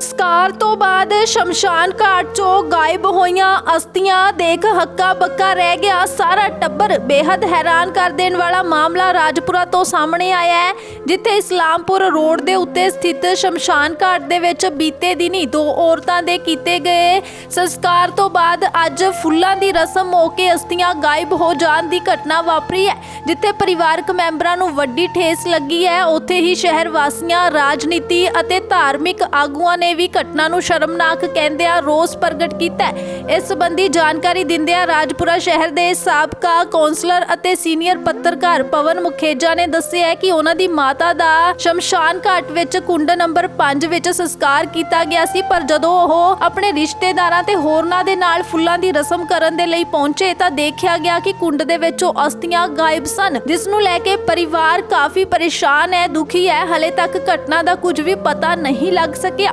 ਸਕਾਰ ਤੋਂ ਬਾਅਦ ਸ਼ਮਸ਼ਾਨ ਘਾਟ ਚੋਂ ਗਾਇਬ ਹੋਈਆਂ ਅਸਥੀਆਂ ਦੇਖ ਹੱਕਾ ਬੱਕਾ ਰਹਿ ਗਿਆ। ਸਾਰਾ ਟੱਬਰ ਬੇहद ਹੈਰਾਨ ਕਰ ਦੇਣ ਵਾਲਾ ਮਾਮਲਾ ਰਾਜਪੁਰਾ ਤੋਂ ਸਾਹਮਣੇ ਆਇਆ ਹੈ, ਜਿੱਥੇ ਇਸਲਾਮਪੁਰ ਰੋਡ ਦੇ ਉੱਤੇ ਸਥਿਤ ਸ਼ਮਸ਼ਾਨ ਘਾਟ ਦੇ ਵਿੱਚ ਬੀਤੇ ਦਿਨੀ ਦੋ ਔਰਤਾਂ ਦੇ ਕੀਤੇ ਗਏ ਸੰਸਕਾਰ ਤੋਂ ਬਾਅਦ ਅੱਜ ਫੁੱਲਾਂ ਦੀ ਰਸਮ ਮੌਕੇ ਅਸਥੀਆਂ ਗਾਇਬ ਹੋ ਜਾਣ ਦੀ ਘਟਨਾ ਵਾਪਰੀ ਹੈ, ਜਿੱਥੇ ਪਰਿਵਾਰਕ ਮੈਂਬਰਾਂ ਨੂੰ ਵੱਡੀ ਠੇਸ ਲੱਗੀ ਹੈ। ਉੱਥੇ ਹੀ ਸ਼ਹਿਰ ਵਾਸੀਆਂ, ਰਾਜਨੀਤੀ ਅਤੇ ਧਾਰਮਿਕ ਆਗੂਆਂ ਨੇ ਵੀ ਘਟਨਾ ਨੂੰ ਸ਼ਰਮਨਾਕ ਕਹਿੰਦਿਆਂ ਰੋਸ ਪ੍ਰਗਟ ਕੀਤਾ ਇਸ ਸੰਬੰਧੀ ਜਾਣਕਾਰੀ ਦਿੰਦਿਆਂ ਰਾਜਪੁਰਾ ਸ਼ਹਿਰ ਦੇ ਸਾਬਕਾ ਕੌਂਸਲਰ ਅਤੇ ਸੀਨੀਅਰ ਪੱਤਰਕਾਰ ਪਵਨ ਮੁਖੇਜਾ ਨੇ ਦੱਸਿਆ ਹੈ ਕਿ ਉਹਨਾਂ ਦੀ ਮਾਤਾ ਦਾ ਸ਼ਮਸ਼ਾਨ ਘਾਟ ਵਿੱਚ ਕੁੰਡ ਨੰਬਰ 5 ਵਿੱਚ ਸੰਸਕਾਰ ਕੀਤਾ ਗਿਆ ਸੀ, ਪਰ ਜਦੋਂ ਉਹ ਆਪਣੇ ਰਿਸ਼ਤੇਦਾਰਾਂ ਤੇ ਹੋਰਨਾਂ ਦੇ ਨਾਲ ਫੁੱਲਾਂ ਦੀ ਰਸਮ ਕਰਨ ਦੇ ਲਈ ਪਹੁੰਚੇ ਤਾਂ ਦੇਖਿਆ ਗਿਆ ਕਿ ਕੁੰਡ ਦੇ ਵਿੱਚੋਂ ਅਸਥੀਆਂ ਗਾਇਬ ਸਨ। ਜਿਸ ਨੂੰ ਲੈ ਕੇ ਪਰਿਵਾਰ ਕਾਫੀ ਪਰੇਸ਼ਾਨ ਹੈ, ਦੁਖੀ ਹੈ। ਹਲੇ ਤੱਕ ਘਟਨਾ ਦਾ ਕੁਝ ਵੀ ਪਤਾ ਨਹੀਂ ਲੱਗ ਸਕਿਆ।